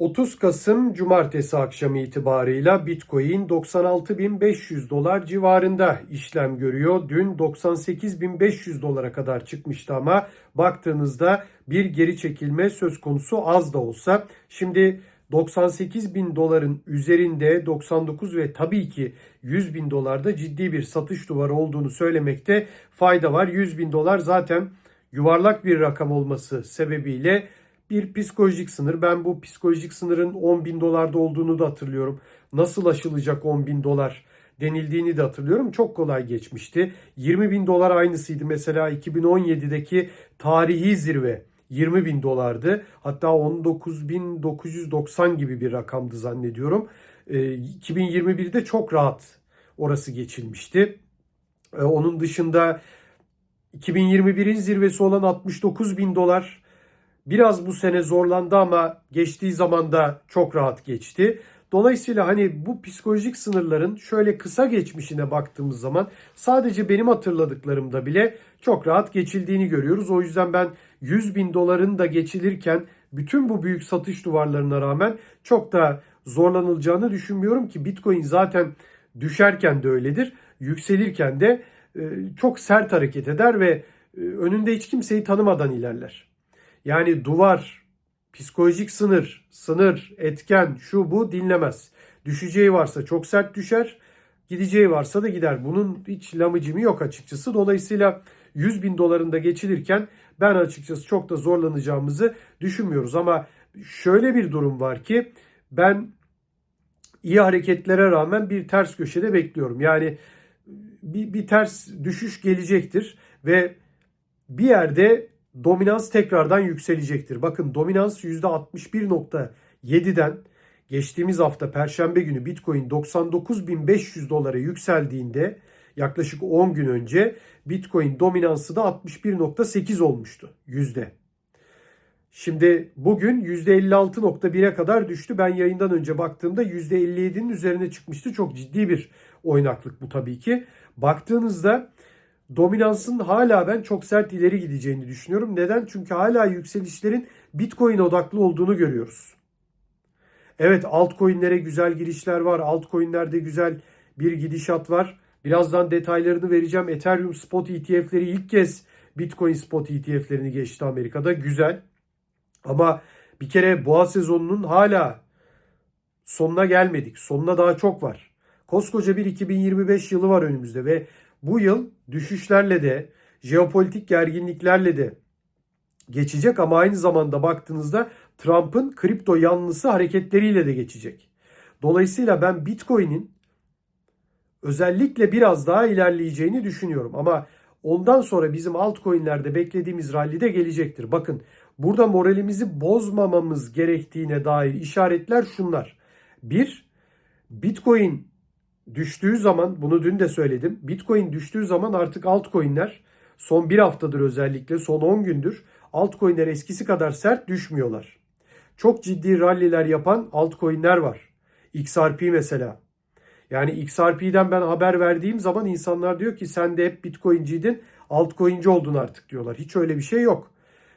30 Kasım Cumartesi akşamı itibarıyla Bitcoin 96.500 dolar civarında işlem görüyor. Dün 98.500 dolara kadar çıkmıştı ama baktığınızda bir geri çekilme söz konusu az da olsa. Şimdi 98 bin doların üzerinde 99 ve tabii ki 100 bin dolarda ciddi bir satış duvarı olduğunu söylemekte fayda var. 100 bin dolar zaten yuvarlak bir rakam olması sebebiyle bir psikolojik sınır. Ben bu psikolojik sınırın 10 bin dolarda olduğunu da hatırlıyorum. Nasıl aşılacak 10 bin dolar denildiğini de hatırlıyorum. Çok kolay geçmişti. 20 bin dolar aynısıydı. Mesela 2017'deki tarihi zirve 20 bin dolardı. Hatta 19.990 gibi bir rakamdı zannediyorum. Ee, 2021'de çok rahat orası geçilmişti. Ee, onun dışında 2021'in zirvesi olan 69 bin dolar biraz bu sene zorlandı ama geçtiği zaman da çok rahat geçti. Dolayısıyla hani bu psikolojik sınırların şöyle kısa geçmişine baktığımız zaman sadece benim hatırladıklarımda bile çok rahat geçildiğini görüyoruz. O yüzden ben 100 bin doların da geçilirken bütün bu büyük satış duvarlarına rağmen çok da zorlanılacağını düşünmüyorum ki Bitcoin zaten düşerken de öyledir. Yükselirken de e, çok sert hareket eder ve e, önünde hiç kimseyi tanımadan ilerler. Yani duvar, psikolojik sınır, sınır, etken, şu bu dinlemez. Düşeceği varsa çok sert düşer, gideceği varsa da gider. Bunun hiç lamıcımı yok açıkçası. Dolayısıyla 100 bin dolarında geçilirken ben açıkçası çok da zorlanacağımızı düşünmüyoruz. Ama şöyle bir durum var ki ben iyi hareketlere rağmen bir ters köşede bekliyorum. Yani bir, bir ters düşüş gelecektir ve bir yerde dominans tekrardan yükselecektir. Bakın dominans %61.7'den geçtiğimiz hafta Perşembe günü Bitcoin 99.500 dolara yükseldiğinde yaklaşık 10 gün önce Bitcoin dominansı da 61.8 olmuştu yüzde. Şimdi bugün %56.1'e kadar düştü. Ben yayından önce baktığımda %57'nin üzerine çıkmıştı. Çok ciddi bir oynaklık bu tabii ki. Baktığınızda dominansın hala ben çok sert ileri gideceğini düşünüyorum. Neden? Çünkü hala yükselişlerin Bitcoin odaklı olduğunu görüyoruz. Evet altcoin'lere güzel girişler var. Altcoin'lerde güzel bir gidişat var. Birazdan detaylarını vereceğim. Ethereum spot ETF'leri ilk kez Bitcoin spot ETF'lerini geçti Amerika'da. Güzel. Ama bir kere boğa sezonunun hala sonuna gelmedik. Sonuna daha çok var. Koskoca bir 2025 yılı var önümüzde ve bu yıl düşüşlerle de jeopolitik gerginliklerle de geçecek ama aynı zamanda baktığınızda Trump'ın kripto yanlısı hareketleriyle de geçecek. Dolayısıyla ben Bitcoin'in özellikle biraz daha ilerleyeceğini düşünüyorum ama ondan sonra bizim altcoin'lerde beklediğimiz rally de gelecektir. Bakın burada moralimizi bozmamamız gerektiğine dair işaretler şunlar. Bir, Bitcoin düştüğü zaman bunu dün de söyledim. Bitcoin düştüğü zaman artık altcoin'ler son bir haftadır özellikle son 10 gündür altcoin'ler eskisi kadar sert düşmüyorlar. Çok ciddi ralliler yapan altcoin'ler var. XRP mesela. Yani XRP'den ben haber verdiğim zaman insanlar diyor ki sen de hep Bitcoin'ciydin, altcoin'ci oldun artık diyorlar. Hiç öyle bir şey yok.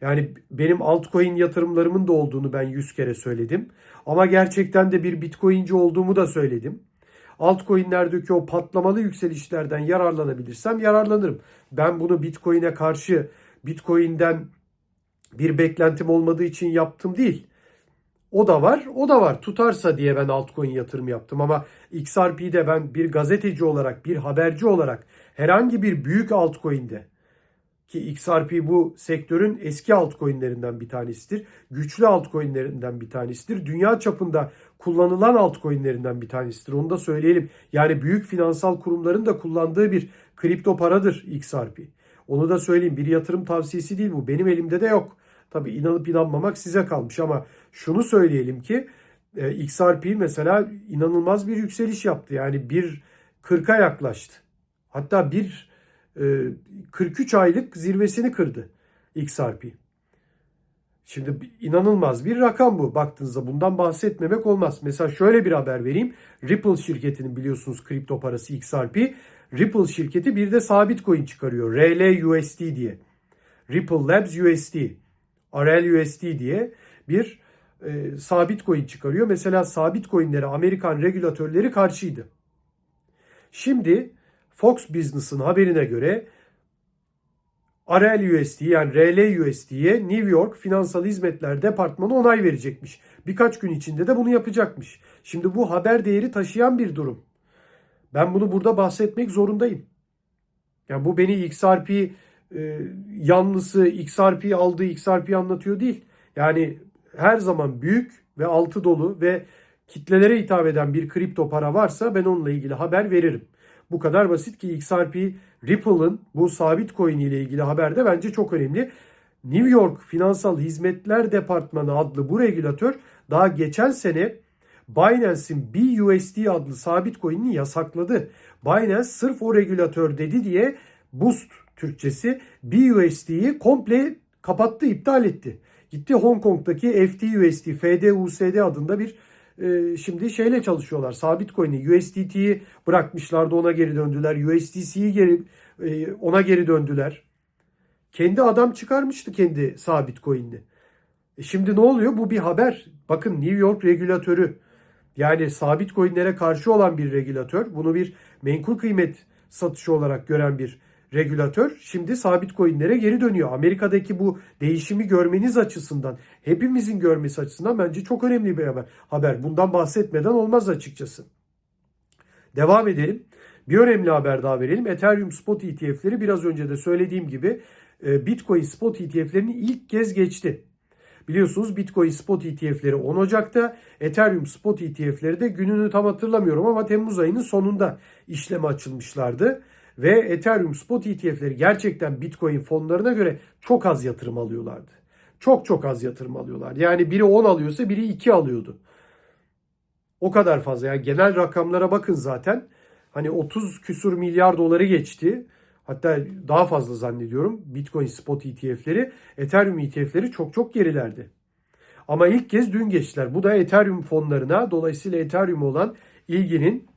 Yani benim altcoin yatırımlarımın da olduğunu ben 100 kere söyledim. Ama gerçekten de bir Bitcoin'ci olduğumu da söyledim altcoin'lerdeki o patlamalı yükselişlerden yararlanabilirsem yararlanırım. Ben bunu Bitcoin'e karşı Bitcoin'den bir beklentim olmadığı için yaptım değil. O da var, o da var. Tutarsa diye ben altcoin yatırım yaptım ama XRP'de ben bir gazeteci olarak, bir haberci olarak herhangi bir büyük altcoin'de ki XRP bu sektörün eski altcoin'lerinden bir tanesidir. Güçlü altcoin'lerinden bir tanesidir. Dünya çapında kullanılan altcoin'lerinden bir tanesidir. Onu da söyleyelim. Yani büyük finansal kurumların da kullandığı bir kripto paradır XRP. Onu da söyleyeyim. Bir yatırım tavsiyesi değil bu. Benim elimde de yok. Tabi inanıp inanmamak size kalmış ama şunu söyleyelim ki e, XRP mesela inanılmaz bir yükseliş yaptı. Yani bir 40'a yaklaştı. Hatta bir 43 aylık zirvesini kırdı XRP. Şimdi inanılmaz bir rakam bu. Baktığınızda bundan bahsetmemek olmaz. Mesela şöyle bir haber vereyim. Ripple şirketinin biliyorsunuz kripto parası XRP. Ripple şirketi bir de sabit coin çıkarıyor. RLUSD diye. Ripple Labs USD. RLUSD diye bir e, sabit coin çıkarıyor. Mesela sabit coinlere Amerikan regülatörleri karşıydı. Şimdi Fox Business'ın haberine göre RLUSD yani RLUSD'ye New York Finansal Hizmetler Departmanı onay verecekmiş. Birkaç gün içinde de bunu yapacakmış. Şimdi bu haber değeri taşıyan bir durum. Ben bunu burada bahsetmek zorundayım. Yani bu beni XRP e, yanlısı XRP aldığı XRP anlatıyor değil. Yani her zaman büyük ve altı dolu ve kitlelere hitap eden bir kripto para varsa ben onunla ilgili haber veririm. Bu kadar basit ki XRP Ripple'ın bu sabit coin ile ilgili haber de bence çok önemli. New York Finansal Hizmetler Departmanı adlı bu regülatör daha geçen sene Binance'in BUSD adlı sabit coin'ini yasakladı. Binance sırf o regülatör dedi diye Boost Türkçesi BUSD'yi komple kapattı, iptal etti. Gitti Hong Kong'daki FTUSD, FDUSD adında bir e, şimdi şeyle çalışıyorlar. Sabit coin'i USDT'yi bırakmışlardı ona geri döndüler. USDC'yi geri e, ona geri döndüler. Kendi adam çıkarmıştı kendi sabit coin'ini. E şimdi ne oluyor? Bu bir haber. Bakın New York regülatörü yani sabit coinlere karşı olan bir regülatör. Bunu bir menkul kıymet satışı olarak gören bir regülatör şimdi sabit coinlere geri dönüyor. Amerika'daki bu değişimi görmeniz açısından, hepimizin görmesi açısından bence çok önemli bir haber. Bundan bahsetmeden olmaz açıkçası. Devam edelim. Bir önemli haber daha verelim. Ethereum Spot ETF'leri biraz önce de söylediğim gibi e, Bitcoin Spot ETF'lerini ilk kez geçti. Biliyorsunuz Bitcoin Spot ETF'leri 10 Ocak'ta, Ethereum Spot ETF'leri de gününü tam hatırlamıyorum ama Temmuz ayının sonunda işleme açılmışlardı. Ve Ethereum Spot ETF'leri gerçekten Bitcoin fonlarına göre çok az yatırım alıyorlardı. Çok çok az yatırım alıyorlardı. Yani biri 10 alıyorsa biri 2 alıyordu. O kadar fazla. Yani genel rakamlara bakın zaten. Hani 30 küsur milyar doları geçti. Hatta daha fazla zannediyorum Bitcoin spot ETF'leri, Ethereum ETF'leri çok çok gerilerdi. Ama ilk kez dün geçtiler. Bu da Ethereum fonlarına dolayısıyla Ethereum olan ilginin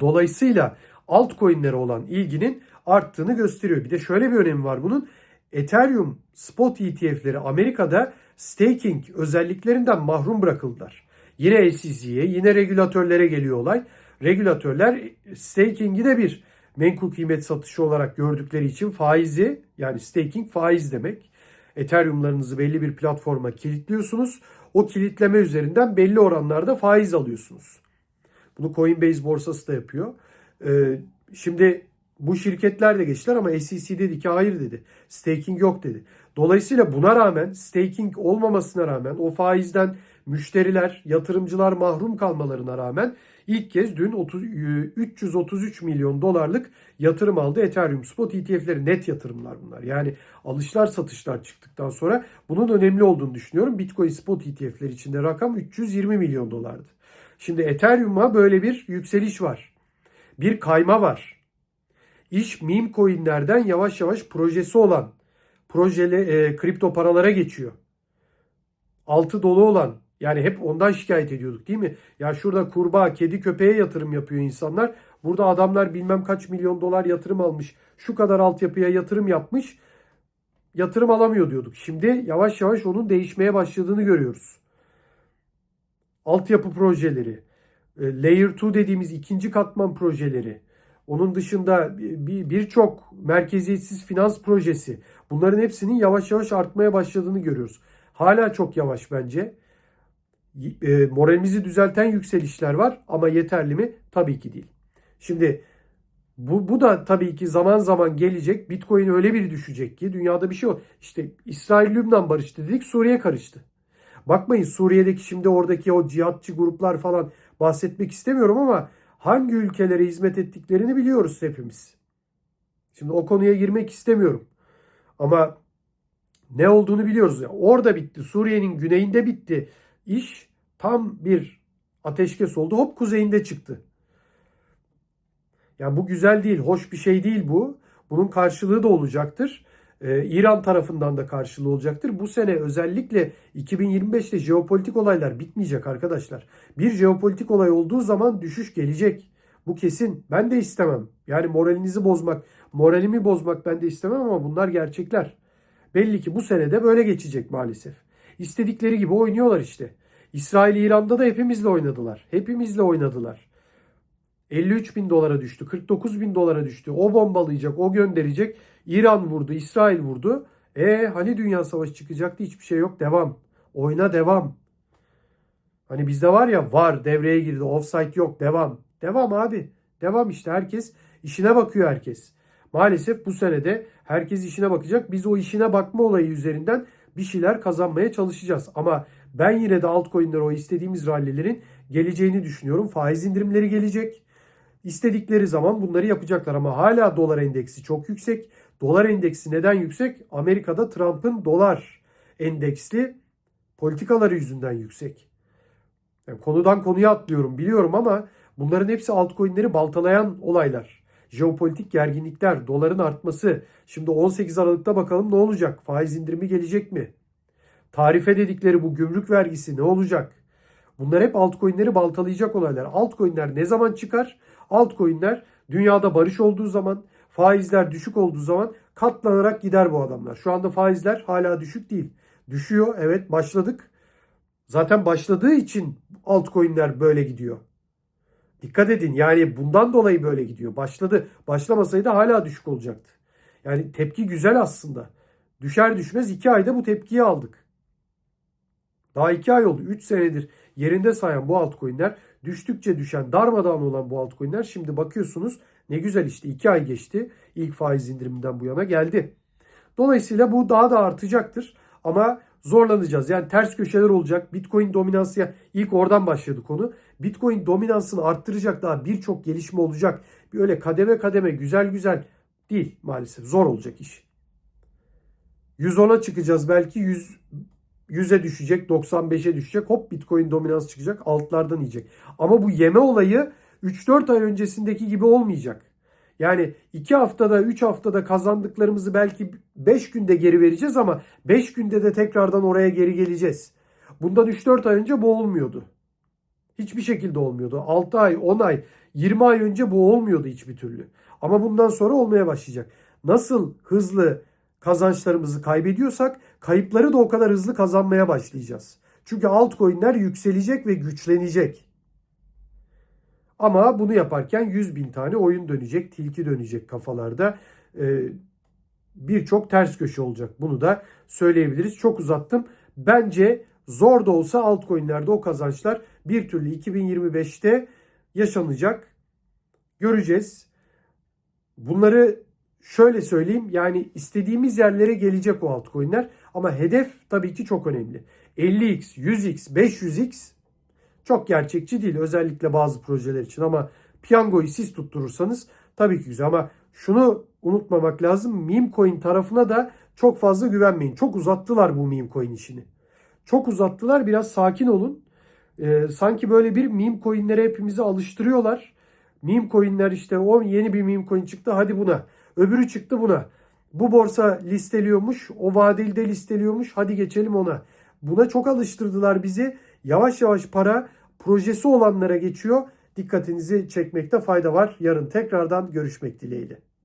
dolayısıyla altcoin'lere olan ilginin arttığını gösteriyor. Bir de şöyle bir önemi var bunun. Ethereum spot ETF'leri Amerika'da staking özelliklerinden mahrum bırakıldılar. Yine SEC'ye, yine regülatörlere geliyor olay. Regülatörler staking'i de bir menkul kıymet satışı olarak gördükleri için faizi yani staking faiz demek. Ethereum'larınızı belli bir platforma kilitliyorsunuz. O kilitleme üzerinden belli oranlarda faiz alıyorsunuz. Bunu Coinbase borsası da yapıyor. Ee, şimdi bu şirketler de geçtiler ama SEC dedi ki hayır dedi. Staking yok dedi. Dolayısıyla buna rağmen staking olmamasına rağmen o faizden müşteriler, yatırımcılar mahrum kalmalarına rağmen ilk kez dün 30, 333 milyon dolarlık yatırım aldı Ethereum Spot ETF'leri net yatırımlar bunlar. Yani alışlar satışlar çıktıktan sonra bunun önemli olduğunu düşünüyorum. Bitcoin Spot ETF'leri içinde rakam 320 milyon dolardı. Şimdi Ethereum'a böyle bir yükseliş var. Bir kayma var. İş meme coinlerden yavaş yavaş projesi olan projeli e, kripto paralara geçiyor. Altı dolu olan yani hep ondan şikayet ediyorduk değil mi? Ya şurada kurbağa, kedi, köpeğe yatırım yapıyor insanlar. Burada adamlar bilmem kaç milyon dolar yatırım almış. Şu kadar altyapıya yatırım yapmış. Yatırım alamıyor diyorduk. Şimdi yavaş yavaş onun değişmeye başladığını görüyoruz. Altyapı projeleri, Layer 2 dediğimiz ikinci katman projeleri, onun dışında birçok merkeziyetsiz finans projesi bunların hepsinin yavaş yavaş artmaya başladığını görüyoruz. Hala çok yavaş bence. E, moralimizi düzelten yükselişler var ama yeterli mi? Tabii ki değil. Şimdi bu, bu da tabii ki zaman zaman gelecek. Bitcoin öyle bir düşecek ki dünyada bir şey yok. İşte İsrail-Lübnan barıştı dedik Suriye karıştı. Bakmayın Suriye'deki şimdi oradaki o cihatçı gruplar falan bahsetmek istemiyorum ama hangi ülkelere hizmet ettiklerini biliyoruz hepimiz. Şimdi o konuya girmek istemiyorum. Ama ne olduğunu biliyoruz. Yani orada bitti. Suriye'nin güneyinde bitti. İş tam bir ateşkes oldu. Hop kuzeyinde çıktı. Yani bu güzel değil, hoş bir şey değil bu. Bunun karşılığı da olacaktır. Ee, İran tarafından da karşılığı olacaktır. Bu sene özellikle 2025'te jeopolitik olaylar bitmeyecek arkadaşlar. Bir jeopolitik olay olduğu zaman düşüş gelecek. Bu kesin. Ben de istemem. Yani moralinizi bozmak, moralimi bozmak ben de istemem ama bunlar gerçekler. Belli ki bu sene de böyle geçecek maalesef. istedikleri gibi oynuyorlar işte. İsrail İran'da da hepimizle oynadılar. Hepimizle oynadılar. 53 bin dolara düştü. 49 bin dolara düştü. O bombalayacak, o gönderecek. İran vurdu, İsrail vurdu. E hani dünya savaşı çıkacaktı hiçbir şey yok. Devam. Oyna devam. Hani bizde var ya var devreye girdi. Offside yok. Devam. Devam abi. Devam işte herkes işine bakıyor herkes. Maalesef bu senede herkes işine bakacak. Biz o işine bakma olayı üzerinden bir şeyler kazanmaya çalışacağız. Ama ben yine de altcoin'lere o istediğimiz rallilerin geleceğini düşünüyorum. Faiz indirimleri gelecek. İstedikleri zaman bunları yapacaklar ama hala dolar endeksi çok yüksek. Dolar endeksi neden yüksek? Amerika'da Trump'ın dolar endeksli politikaları yüzünden yüksek. Yani konudan konuya atlıyorum biliyorum ama bunların hepsi altcoin'leri baltalayan olaylar. Jeopolitik gerginlikler, doların artması. Şimdi 18 Aralık'ta bakalım ne olacak? Faiz indirimi gelecek mi? Tarife dedikleri bu gümrük vergisi ne olacak? Bunlar hep altcoin'leri baltalayacak olaylar. Altcoin'ler ne zaman çıkar? Altcoin'ler dünyada barış olduğu zaman, faizler düşük olduğu zaman katlanarak gider bu adamlar. Şu anda faizler hala düşük değil. Düşüyor evet başladık. Zaten başladığı için altcoin'ler böyle gidiyor. Dikkat edin yani bundan dolayı böyle gidiyor. Başladı. Başlamasaydı hala düşük olacaktı. Yani tepki güzel aslında. Düşer düşmez 2 ayda bu tepkiyi aldık. Daha 2 ay oldu. 3 senedir yerinde sayan bu altcoin'ler düştükçe düşen darmadağın olan bu altcoin'ler şimdi bakıyorsunuz ne güzel işte 2 ay geçti. İlk faiz indiriminden bu yana geldi. Dolayısıyla bu daha da artacaktır. Ama zorlanacağız. Yani ters köşeler olacak. Bitcoin dominansı ilk oradan başladı konu. Bitcoin dominansını arttıracak daha birçok gelişme olacak. Bir öyle kademe kademe güzel güzel değil maalesef. Zor olacak iş. 110'a çıkacağız belki 100 100'e düşecek, 95'e düşecek. Hop Bitcoin dominans çıkacak, altlardan yiyecek. Ama bu yeme olayı 3-4 ay öncesindeki gibi olmayacak. Yani 2 haftada, 3 haftada kazandıklarımızı belki 5 günde geri vereceğiz ama 5 günde de tekrardan oraya geri geleceğiz. Bundan 3-4 ay önce bu olmuyordu. Hiçbir şekilde olmuyordu. 6 ay, 10 ay, 20 ay önce bu olmuyordu hiçbir türlü. Ama bundan sonra olmaya başlayacak. Nasıl hızlı kazançlarımızı kaybediyorsak kayıpları da o kadar hızlı kazanmaya başlayacağız. Çünkü altcoin'ler yükselecek ve güçlenecek. Ama bunu yaparken 100 bin tane oyun dönecek, tilki dönecek kafalarda. Ee, Birçok ters köşe olacak. Bunu da söyleyebiliriz. Çok uzattım. Bence zor da olsa altcoin'lerde o kazançlar bir türlü 2025'te yaşanacak. Göreceğiz. Bunları şöyle söyleyeyim yani istediğimiz yerlere gelecek o altcoin'ler ama hedef tabii ki çok önemli. 50x, 100x, 500x çok gerçekçi değil özellikle bazı projeler için ama piyangoyu siz tutturursanız tabii ki güzel ama şunu unutmamak lazım. Meme coin tarafına da çok fazla güvenmeyin. Çok uzattılar bu meme coin işini. Çok uzattılar. Biraz sakin olun. Ee, sanki böyle bir meme coinlere hepimizi alıştırıyorlar. Meme coinler işte o yeni bir meme coin çıktı hadi buna. Öbürü çıktı buna. Bu borsa listeliyormuş. O vadeli de listeliyormuş. Hadi geçelim ona. Buna çok alıştırdılar bizi. Yavaş yavaş para projesi olanlara geçiyor. Dikkatinizi çekmekte fayda var. Yarın tekrardan görüşmek dileğiyle.